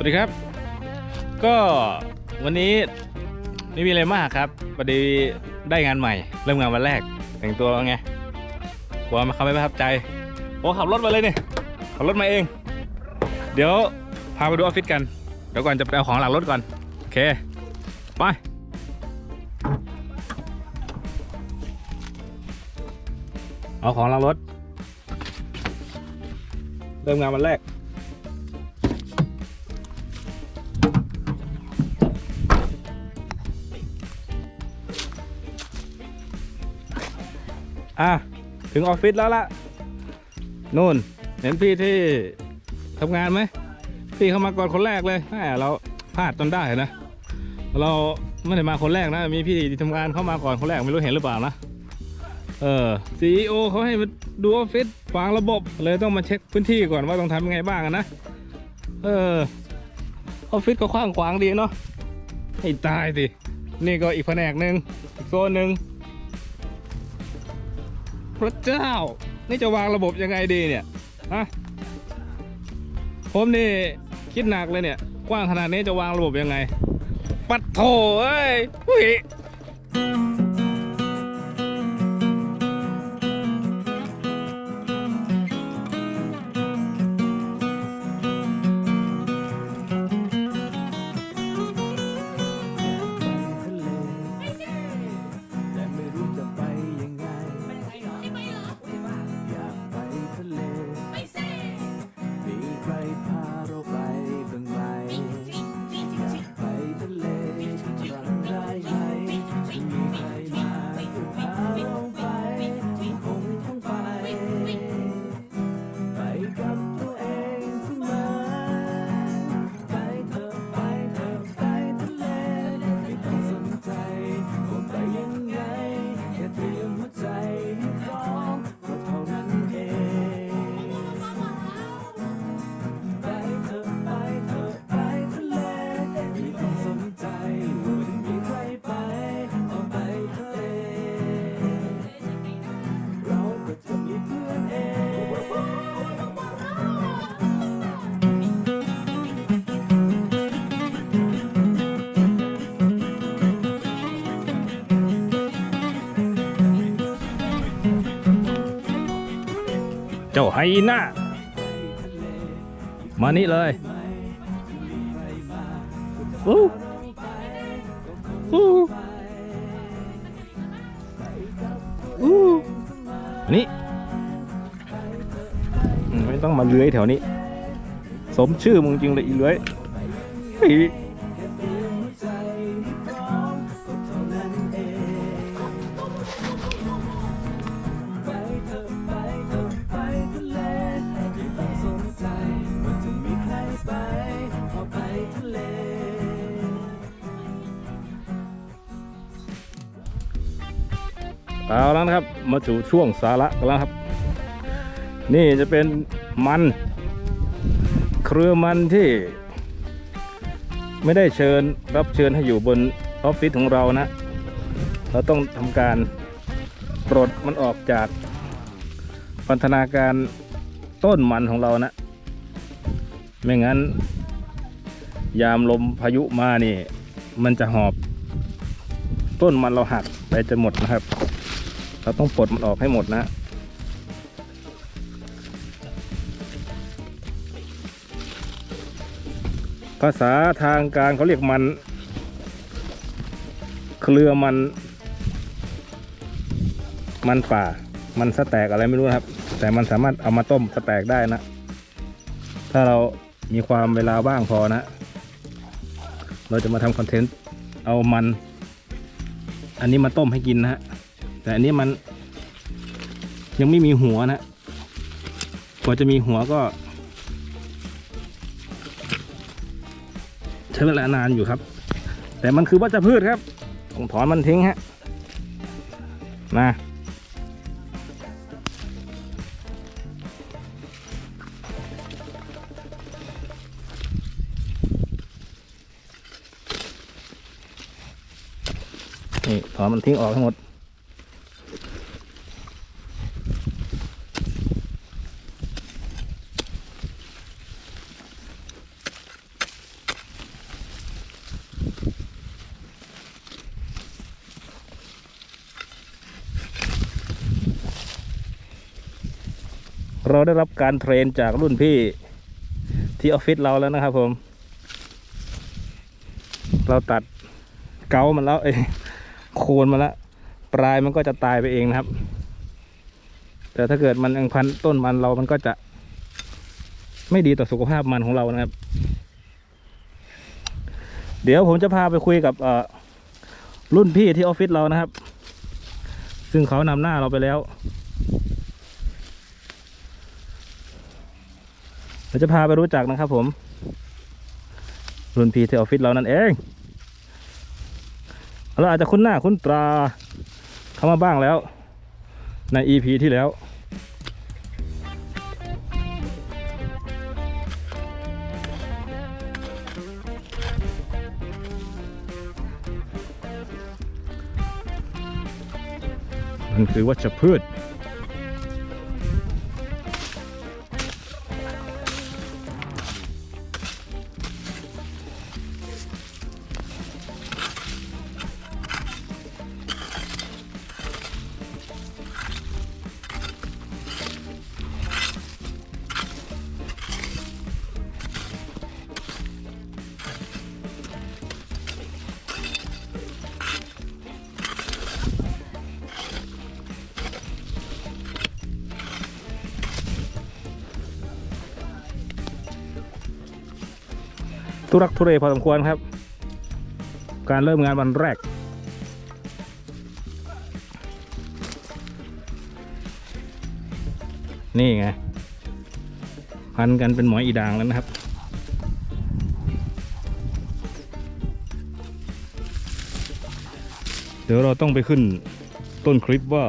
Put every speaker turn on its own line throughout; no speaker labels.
วัสดีครับ ก็วันนี้ไม่มีอะไรมากครับพอดีได้งานใหม่ เริ่มงานวันแรก แต่งตัวไงกลัวมาเขาไม่ประทับใจโอ้ขับรถมาเลยเนี่ยขับรถมาเอง เดี๋ยวพาไปดูออฟฟิศกัน เดี๋ยวก่อนจะไปเอาของหลังรถก่อน โอเค ไปเอาของหลังรถ เริ่มงานวันแรก ถึงออฟฟิศแล้วล่ะนู่น เห็นพี่ที่ทำงานไหมพี่เข้ามาก่อนคนแรกเลยแหมเราพลาดจนได้นะ เราไม่ได้มาคนแรกนะ มีพี่ที่ทำงานเข้ามาก่อนคนแรกไม่รู้เห็นหรือเปล่านะเออ CEO เขาให้มาดูออฟฟิศวางระบบเลยต้องมาเช็คพื้นที่ก่อนว่าต้องทำยังไงบ้างนะเออออฟฟิศก็กว้างขวางดีเนาะให้ตายสินี่ก็อีกแผนกหนึ่งอีกโซนหนึ่ง พระเจ้า นี่จะวางระบบยังไงดีเนี่ยฮะผมนี่คิดหนักเลยเนี่ย กว้างขนาดนี้จะวางระบบยังไง ปัดโถเอ้ยผู้ย
จ้าไฮ
น่ามานี่เลยอู้อู้อู้นี่ไม่ต้องมาเลื้อยแถวนี้ สมชื่อมึงจริงเลยอีเลื้อย เอาแล้วนะครับ มาสู่ช่วงสาระกันแล้วครับ นี่จะเป็นมัน เครือมันที่ ไม่ได้เชิญรับเชิญให้อยู่บนออฟฟิศของเรานะ เราต้องทำการปลดมันออกจากพันธนาการต้นมันของเรานะ ไม่งั้น ยามลมพายุมานี่ มันจะหอบ ต้นมันเราหักไปจนหมดนะครับ เราต้องปลดมันออกให้หมดนะภาษาทางการเขาเรียกมัน เครือมัน มันป่า มันสแตกอะไรไม่รู้ครับ แต่มันสามารถเอามาต้มสแตกได้นะ ถ้าเรามีความเวลาว่างพอนะ เราจะมาทำคอนเทนต์เอามัน อันนี้มาต้มให้กินนะฮะ แต่อันนี้มันยังไม่มีหัวนะกว่าจะมีหัวก็ ใช้เวลานานอยู่ครับ แต่มันคือวัชพืชครับต้องถอนมันทิ้งฮะมานี่ถอนมันทิ้งออกทั้งหมด เราได้รับการเทรนจากรุ่นพี่ที่ออฟฟิศเราแล้วนะครับผม เราตัดเกามันแล้วเอ้โคนมันแล้วปลายมันก็จะตายไปเองนะครับ แต่ถ้าเกิดมันยังพันต้นมันเรามันก็จะ ไม่ดีต่อสุขภาพมันของเรานะครับ เดี๋ยวผมจะพาไปคุยกับเอ่อรุ่นพี่ที่ออฟฟิศเรานะครับ ซึ่งเขานำหน้าเราไปแล้ว เราจะพาไปรู้จักนะครับผมรุ่นพี่ที่ออฟฟิศเรานั่นเองเราอาจจะคุ้นหน้าคุ้นตาเข้ามาบ้างแล้ว ใน EP ที่แล้วมันคือวัชพืช ทุรักทุเรพอสมควรครับ การเริ่มงานวันแรก นี่ไง พันกันเป็นหมออีด่างแล้วนะครับเดี๋ยวเราต้องไปขึ้นต้นคลิปว่า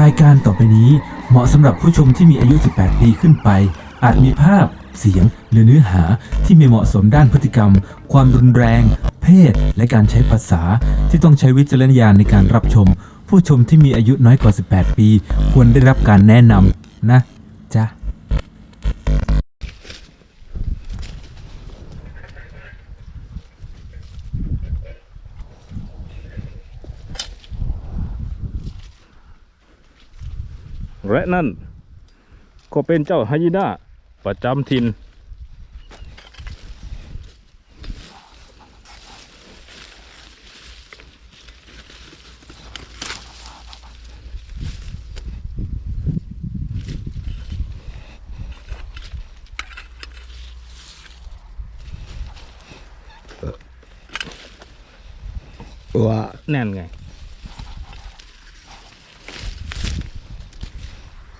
รายการต่อไปนี้เหมาะสำหรับผู้ชมที่มีอายุ 18 ปีขึ้นไป อาจมีภาพ เสียงหรือเนื้อหาที่ไม่เหมาะสมด้านพฤติกรรม ความรุนแรง เพศ และการใช้ภาษา ที่ต้องใช้วิจารณญาณในการรับชม ผู้ชมที่มีอายุน้อยกว่า 18 ปี ควรได้รับการแนะนำนะจ๊ะ
และนั่นก็เป็นเจ้าไฮยีน่า ประจำถิ่นว่าแน่นไง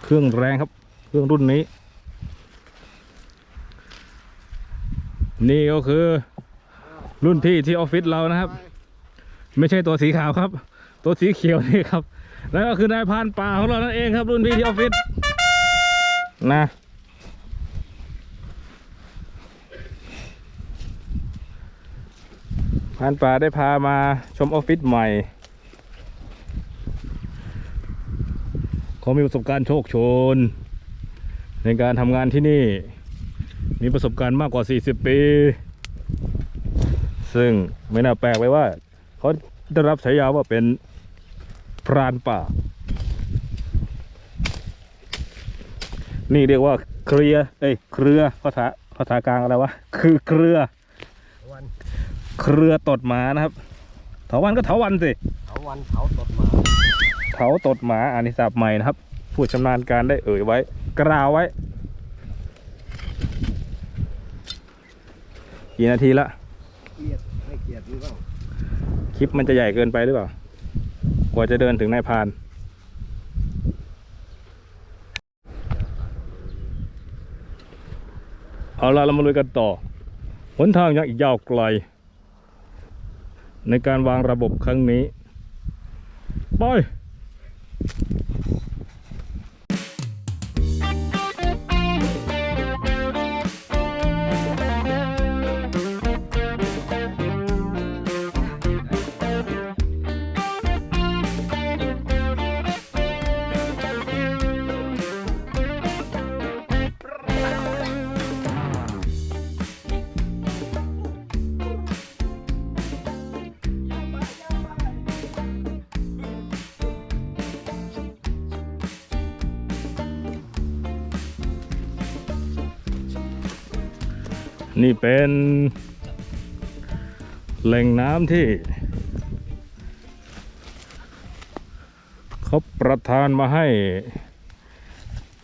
เครื่องแรงครับ เครื่องรุ่นนี้ นี่ก็คือ รุ่นพี่ที่ออฟฟิศเรานะครับ ไม่ใช่ตัวสีขาวครับ ตัวสีเขียวนี่ครับ แล้วก็คือนายพานป่าของเรานั่นเองครับ รุ่นพี่ที่ออฟฟิศนะพานป่าได้พามาชมออฟฟิศใหม่เขามีประสบการณ์โชคโชน ในการทำงานที่นี่ มีประสบการณ์มากกว่า 40 ปี ซึ่งไม่น่าแปลกเลยว่าเขาได้รับฉายาว่าเป็นพรานป่า นี่เรียกว่าเครือเอ้ยเครือภาษาภาษากลางอะไรวะ คือเครือ เครือตดหมานะครับ เถาวันก็เถาวันสิ
เขาวันเขาตดหมา
เขาตดหมาอานิสับใหม่นะครับ ผู้ชำนาญการได้เอ่ยไว้ กล่าวไว้ กี่นาทีละ
เกลียดไม่เกลียดหรือเปล่า
คลิปมันจะใหญ่เกินไปหรือเปล่า กว่าจะเดินถึงนายพรานเอาละเรามาลุยกันต่อ หนทางยังอีกยาวไกล ในการวางระบบครั้งนี้ ไป นี่เป็นแหล่งน้ำที่ เขาประทานมาให้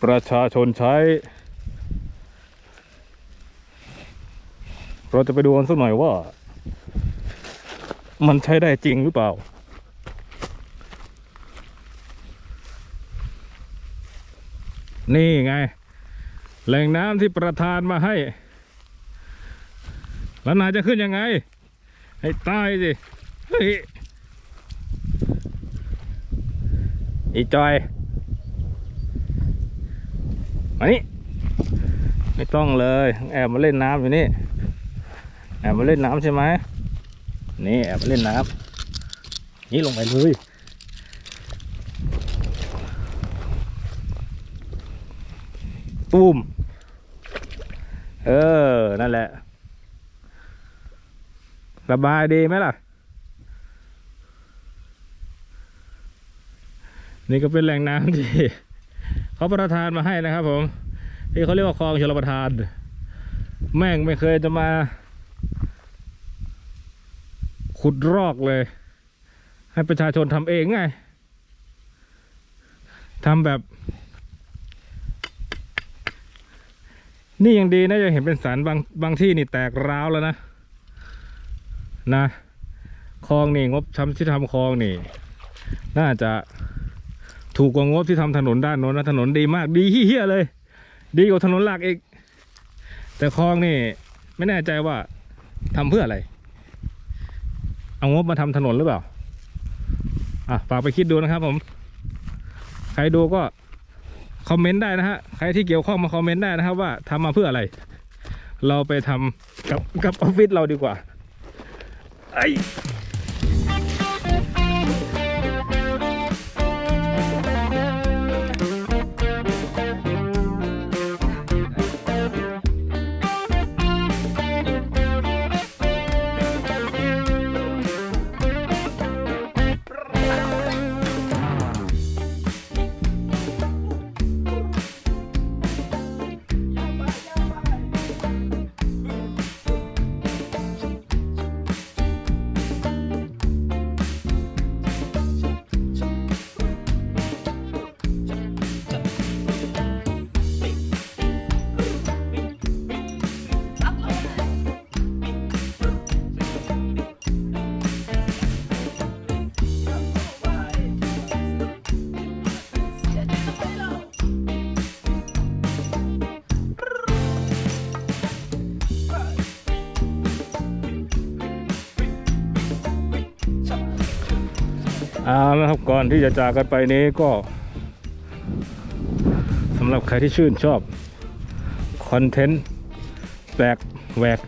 ประชาชนใช้ เราจะไปดูกันสักหน่อยว่า มันใช้ได้จริงหรือเปล่า นี่ไง แหล่งน้ำที่ประทานมาให้ แล้วนายจะขึ้นยังไง ให้ตายสิ เฮ้ย อีจอย มานี่ ไม่ต้องเลย แอบมาเล่นน้ำอยู่นี่ แอบมาเล่นน้ำใช่ไหม นี่แอบมาเล่นน้ำนี่ลงไปเลยตูมเออ นั่นแหละ สบายดีไหมล่ะ นี่ก็เป็นแหล่งน้ำที่เขาประทานมาให้นะครับผม ที่เขาเรียกว่าคลองชลประทาน แม่งไม่เคยจะมา ขุดรอกเลย ให้ประชาชนทำเองไงทำแบบ นี่ยังดีนะยังเห็นเป็นสันบางบางที่นี่แตกร้าวแล้วนะ นะคลองนี่งบทำที่ทำคลองนี่ น่าจะถูกกว่างบที่ทำถนนด้านโน้นนะถนนดีมากดีเฮี้ยเลย ดีกว่าถนนหลักอีก แต่คลองนี่ ไม่แน่ใจว่าทำเพื่ออะไร เอางบมาทำถนนหรือเปล่าอะฝากไปคิดดูนะครับผม ใครดูก็คอมเมนต์ได้นะฮะใครที่เกี่ยวข้องมาคอมเมนต์ได้นะครับว่าทำมาเพื่ออะไร เราไปทำกับกับออฟฟิศเราดีกว่า ไเอาละครับก่อนที่จะจากกันไปนี้ก็สำหรับใครที่ชื่นชอบคอนเทนต์แปลกแหวก